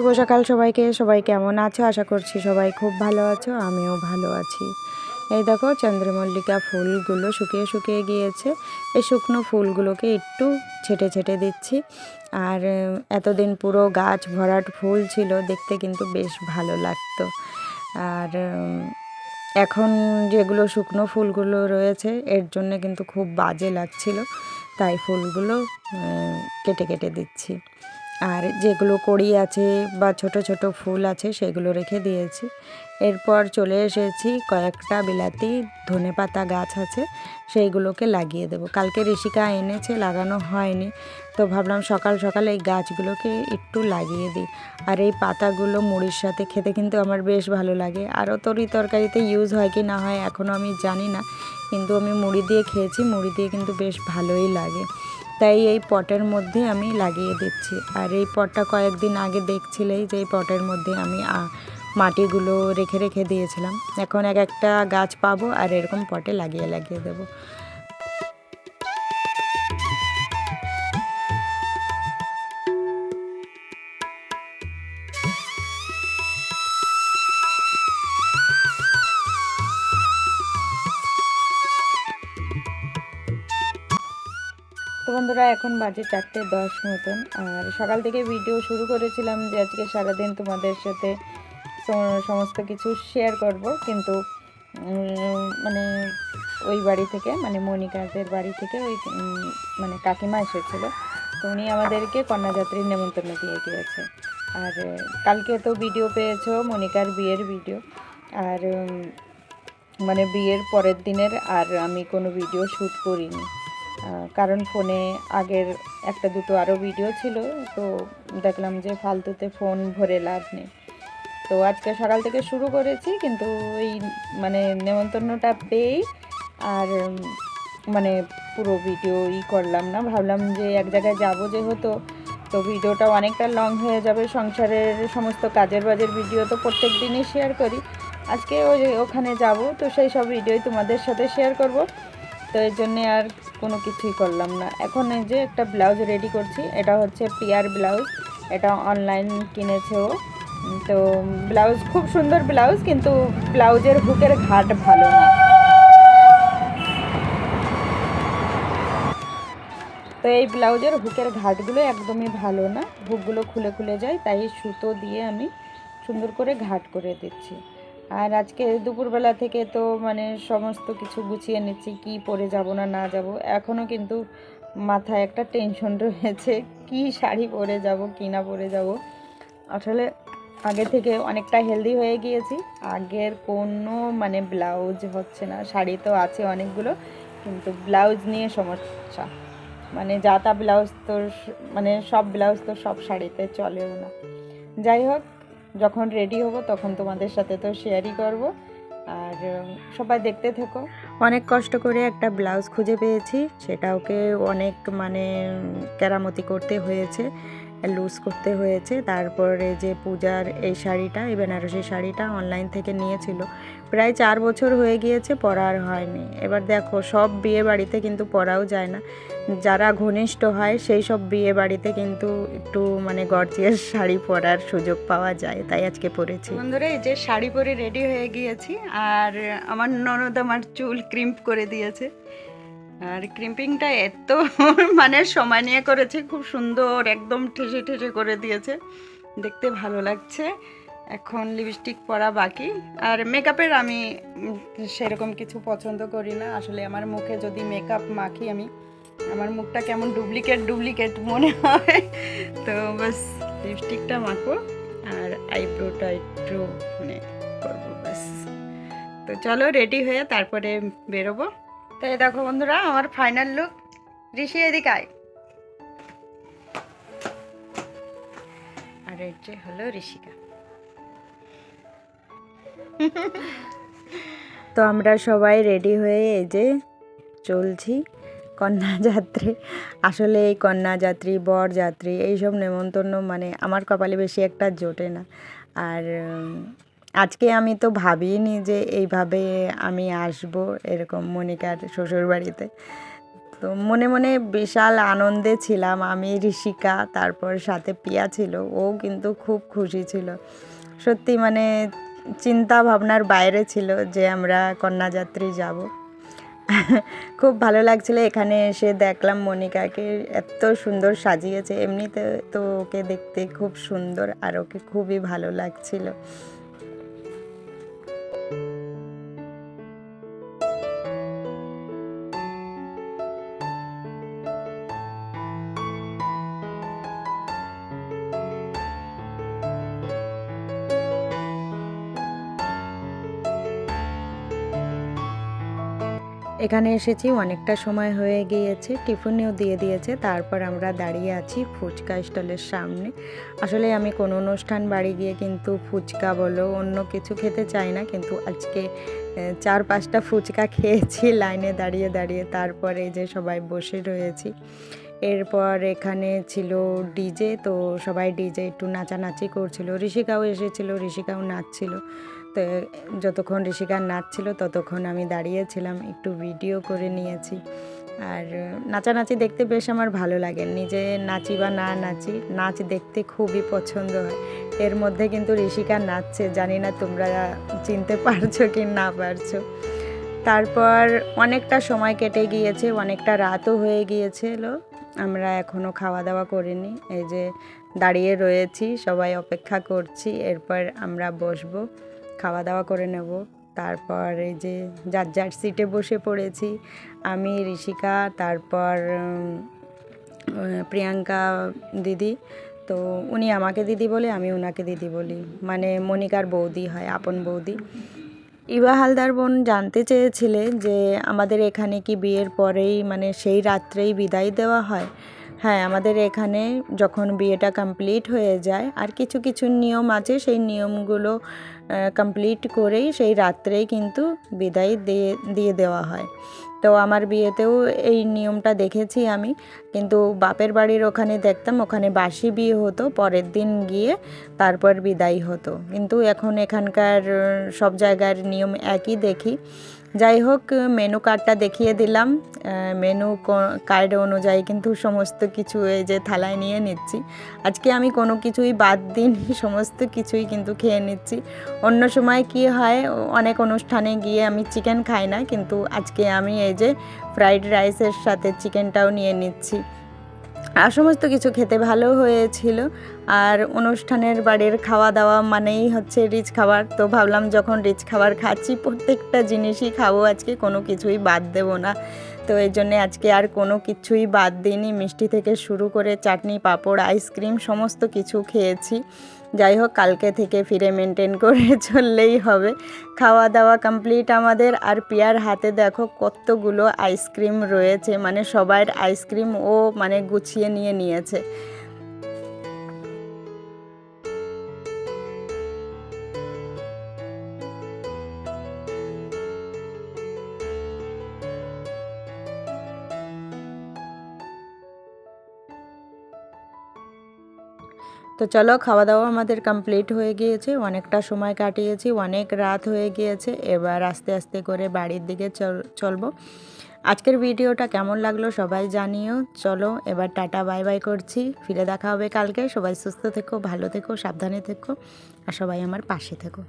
শুভ সকাল সবাইকে। সবাই কেমন আছো? আশা করছি সবাই খুব ভালো আছো, আমিও ভালো আছি। এই দেখো চন্দ্রমল্লিকা ফুলগুলো শুকিয়ে শুকিয়ে গিয়েছে। এই শুকনো ফুলগুলোকে একটু ছেটে ছেটে দিচ্ছি। আর এতদিন পুরো গাছ ভরাট ফুল ছিল, দেখতে কিন্তু বেশ ভালো লাগতো। আর এখন যেগুলো শুকনো ফুলগুলো রয়েছে, এর জন্য কিন্তু খুব বাজে লাগছিল। তাই ফুলগুলো কেটে কেটে দিচ্ছি। আর যেগুলো কড়ি আছে বা ছোট ছোট ফুল আছে সেগুলো রেখে দিয়েছি। এরপর চলে এসেছি, কয়েকটা বিলাতি ধনে পাতা গাছ আছে, সেইগুলোকে লাগিয়ে দেবো। কালকে ঋষিকা এনেছে, লাগানো হয়নি। তো ভাবলাম সকাল সকাল এই গাছগুলোকে একটু লাগিয়ে দিই। আর এই পাতাগুলো মুড়ির সাথে খেতে কিন্তু আমার বেশ ভালো লাগে। আরও তরি তরকারিতে ইউজ হয় কি না হয় এখনও আমি জানি না। কিন্তু আমি মুড়ি দিয়ে খেয়েছি, মুড়ি দিয়ে কিন্তু বেশ ভালোই লাগে। তাই এই পটের মধ্যে আমি লাগিয়ে দিচ্ছি। আর এই পটটা কয়েকদিন আগে দেখছিলেই যে এই পটের মধ্যে আমি মাটিগুলো রেখে রেখে দিয়েছিলাম। এখন এক একটা গাছ পাবো আর এরকম পটে লাগিয়ে লাগিয়ে দেবো। বন্ধুরা, এখন বাজে চারটে দশ মতন। আর সকাল থেকে ভিডিও শুরু করেছিলাম যে আজকে সারাদিন তোমাদের সাথে সমস্ত কিছু শেয়ার করব। কিন্তু মানে ওই বাড়ি থেকে মানে মনিকাদের বাড়ি থেকে ওই মানে কাকিমা এসেছিল। তো উনি আমাদেরকে কন্যাযাত্রীর নেমন্তন্ন দিয়ে গিয়েছে। আর কালকে তো ভিডিও পেয়েছ, মনিকার বিয়ের ভিডিও আর মানে বিয়ের পরের দিনের, আর আমি কোনো ভিডিও শ্যুট করিনি। কারণ ফোনে আগের একটা দুটো আরও ভিডিও ছিল, তো দেখলাম যে ফালতুতে ফোন ভরে লাভ নেই। তো আজকে সকাল থেকে শুরু করেছি, কিন্তু ওই মানে নেমন্তন্নটা পেয়েই আর মানে পুরো ভিডিও ই করলাম না। ভাবলাম যে এক জায়গায় যাব যেহেতু, তো ভিডিওটা অনেকটা লং হয়ে যাবে। সংসারের সমস্ত কাজের বাজের ভিডিও তো প্রত্যেক দিনই শেয়ার করি। আজকে ওই ওখানে যাব, তো সেই সব ভিডিওই তোমাদের সাথে শেয়ার করব। তো এর জন্যে আর কোনো কিছুই করলাম না। এখন এই যে একটা ব্লাউজ রেডি করছি, এটা হচ্ছে পিয়ার ব্লাউজ। এটা অনলাইন কিনেছে ও। তো ব্লাউজ খুব সুন্দর ব্লাউজ, কিন্তু ব্লাউজের হুকের ঘাট ভালো না। তো এই ব্লাউজের হুকের ঘাটগুলো একদমই ভালো না। হুকগুলো খুলে খুলে যায়, তাই সুতো দিয়ে আমি সুন্দর করে ঘাট করে দিচ্ছি। আর আজকে দুপুরবেলা থেকে তো মানে সমস্ত কিছু গুছিয়ে নিচ্ছি, কি পরে যাব না না যাব। এখনও কিন্তু মাথায় একটা টেনশন রয়েছে, কি শাড়ি পরে যাব, কি না পরে যাব। আসলে আগে থেকে অনেকটা হেলদি হয়ে গিয়েছি। আগের কোনো মানে ব্লাউজ হচ্ছে না, শাড়ি তো আছে অনেকগুলো, কিন্তু ব্লাউজ নিয়ে সমস্যা। মানে যা তা ব্লাউজ তো মানে সব ব্লাউজ তো সব শাড়িতে চলেও না। যাই হোক যখন রেডি হব, তখন তোমাদের সাথে তো শেয়ারই করব। আর সবাই দেখতে থেকো। অনেক কষ্ট করে একটা ব্লাউজ খুঁজে পেয়েছি। সেটাওকে অনেক মানে কেরামতি করতে হয়েছে। লুজ করতে হয়েছে। তারপরে যে পূজার এই শাড়িটা, এই বেনারসি শাড়িটা অনলাইন থেকে নিয়েছিল। প্রায় চার বছর হয়ে গিয়েছে, পরা আর হয়নি। এবার দেখো, সব বিয়ে বাড়িতে কিন্তু পরাও যায় না। যারা ঘনিষ্ঠ হয়, সেই সব বিয়ে বাড়িতে কিন্তু একটু মানে গর্জিয়াস শাড়ি পরার সুযোগ পাওয়া যায়। তাই আজকে পরেছি। বন্ধুরা, এই যে শাড়ি পরে রেডি হয়ে গিয়েছি, আর আমার ননদ আমার চুল ক্রিম্প করে দিয়েছে। আর ক্রিম্পিংটা এত মানে সময় নিয়ে করেছে, খুব সুন্দর, একদম ঠেসে ঠেসে করে দিয়েছে। দেখতে ভালো লাগছে। এখন লিপস্টিক পরা বাকি। আর মেকআপের আমি সেরকম কিছু পছন্দ করি না। আসলে আমার মুখে যদি মেকআপ মাখি আমি, আমার মুখটা কেমন ডুপ্লিকেট ডুপ্লিকেট মনে হয়। তো বাস লিপস্টিকটা মাখো আর আইব্রোটা একটু মানে করব বাস তো চলো রেডি হয়ে তারপরে বেরোবো। তো এই দেখো বন্ধুরা, আমার ফাইনাল লুক ঋষি এদিকে আয়। আর এই যে হলো ঋষিকা। তো আমরা সবাই রেডি হয়ে এই যে চলছি কন্যাযাত্রী। আসলে এই কন্যাযাত্রী, বরযাত্রী, এইসব নেমন্তন্ন মানে আমার কপালে বেশি একটা জোটে না। আর আজকে আমি তো ভাবিনি যে এইভাবে আমি আসব এরকম মনিকার শ্বশুর বাড়িতে তো মনে মনে বিশাল আনন্দে ছিলাম। আমি ঋষিকা, তারপর সাথে পিয়া ছিল। ও কিন্তু খুব খুশি ছিল। সত্যি মানে চিন্তা ভাবনার বাইরে ছিল যে আমরা কন্যাযাত্রী যাব। খুব ভালো লাগছিল। এখানে এসে দেখলাম মনিকাকে এত সুন্দর সাজিয়েছে। এমনিতে তো ওকে দেখতে খুব সুন্দর আর ওকে খুবই ভালো লাগছিল। এখানে এসেছি, অনেকটা সময় হয়ে গিয়েছে। টিফিনেও দিয়ে দিয়েছে। তারপর আমরা দাঁড়িয়ে আছি ফুচকা স্টলের সামনে। আসলে আমি কোনো অনুষ্ঠান বাড়ি গিয়ে কিন্তু ফুচকা বলো, অন্য কিছু খেতে চাই না। কিন্তু আজকে চার পাঁচটা ফুচকা খেয়েছি লাইনে দাঁড়িয়ে দাঁড়িয়ে। তারপরে যে সবাই বসে রয়েছি। এরপর এখানে ছিল ডিজে। তো সবাই ডিজে একটু নাচানাচি করছিল। ঋষিকাও এসেছিল, ঋষিকাও নাচছিল। তো যতক্ষণ ঋষিকা নাচছিল ততক্ষণ আমি দাঁড়িয়েছিলাম, একটু ভিডিও করে নিয়েছি। আর নাচানাচি দেখতে বেশ আমার ভালো লাগে। নিজে নাচি বা না নাচি, নাচ দেখতে খুবই পছন্দ হয়। এর মধ্যে কিন্তু ঋষিকা নাচছে, জানি না তোমরা চিনতে পারছ কি না পারছ। তারপর অনেকটা সময় কেটে গিয়েছে, অনেকটা রাতও হয়ে গিয়েছিল। আমরা এখনও খাওয়া দাওয়া করিনি। এই যে দাঁড়িয়ে রয়েছি, সবাই অপেক্ষা করছি, এরপর আমরা বসবো। খাওয়া দাওয়া করে নেব। তারপর এই যে যার যার সিটে বসে পড়েছি, আমি, ঋষিকা, তারপর প্রিয়াঙ্কা দিদি। তো উনি আমাকে দিদি বলে, আমি ওনাকে দিদি বলি। মানে মনিকার বৌদি হয়, আপন বৌদি। ইবা হালদার বোন জানতে চেয়েছিলে যে, আমাদের এখানে কি বিয়ের পরেই মানে সেই রাত্রেই বিদায় দেওয়া হয়? হ্যাঁ আমাদের এখানে যখন বিয়েটা কমপ্লিট হয়ে যায়, আর কিছু কিছু নিয়ম আছে, সেই নিয়মগুলো কমপ্লিট করেই সেই রাত্রেই কিন্তু বিদায় দিয়ে দিয়ে দেওয়া হয়। তো আমার বিয়েতেও এই নিয়মটা দেখেছি আমি, কিন্তু বাপের বাড়ির ওখানে দেখতাম, ওখানে বাসি বিয়ে হতো, পরের দিন গিয়ে তারপর বিদায় হতো। কিন্তু এখন এখানকার, সব জায়গার নিয়ম একই দেখি। যাই হোক মেনু কার্ডটা দেখিয়ে দিলাম। মেনু কার্ড অনুযায়ী কিন্তু সমস্ত কিছু এই যে থালায় নিয়ে নিচ্ছি। আজকে আমি কোনো কিছুই বাদ দিইনি, সমস্ত কিছুই কিন্তু খেয়ে নিচ্ছি। অন্য সময় কি হয়, অনেক অনুষ্ঠানে গিয়ে আমি চিকেন খাই না, কিন্তু আজকে আমি এই যে ফ্রাইড রাইসের সাথে চিকেনটাও নিয়ে নিচ্ছি। আর সমস্ত কিছু খেতে ভালো হয়েছিল। আর অনুষ্ঠানের বাড়ির খাওয়া দাওয়া মানেই হচ্ছে রিচ খাবার। তো ভাবলাম যখন রিচ খাবার খাচ্ছি, প্রত্যেকটা জিনিসই খাব। আজকে কোনো কিছুই বাদ দেব না। তো এই জন্যে আজকে আর কোনো কিছুই বাদ দিইনি। মিষ্টি থেকে শুরু করে চাটনি, পাঁপড়, আইসক্রিম, সমস্ত কিছু খেয়েছি। যাই হোক, কালকে থেকে ফিরে মেনটেন করে চললেই হবে। খাওয়া দাওয়া কমপ্লিট আমাদের। আর পিয়ার হাতে দেখো কতগুলো আইসক্রিম রয়েছে। মানে সবার আইসক্রিম ও মানে গুছিয়ে নিয়ে নিয়েছে। তো চলো খাওয়া দাওয়া আমাদের কমপ্লিট হয়ে গিয়েছে। অনেকটা সময় কাটিয়েছি, অনেক রাত হয়ে গিয়েছে। এবার আস্তে আস্তে করে বাড়ির দিকে চল, চলবো। আজকের ভিডিওটা কেমন লাগল সবাই জানিও। চলো, এবার টাটা বাই বাই করছি। ফিরে দেখা হবে কালকে। সবাই সুস্থ থেকো, ভালো থেকো, সাবধানে থেকো। আর সবাই আমার পাশে থেকো।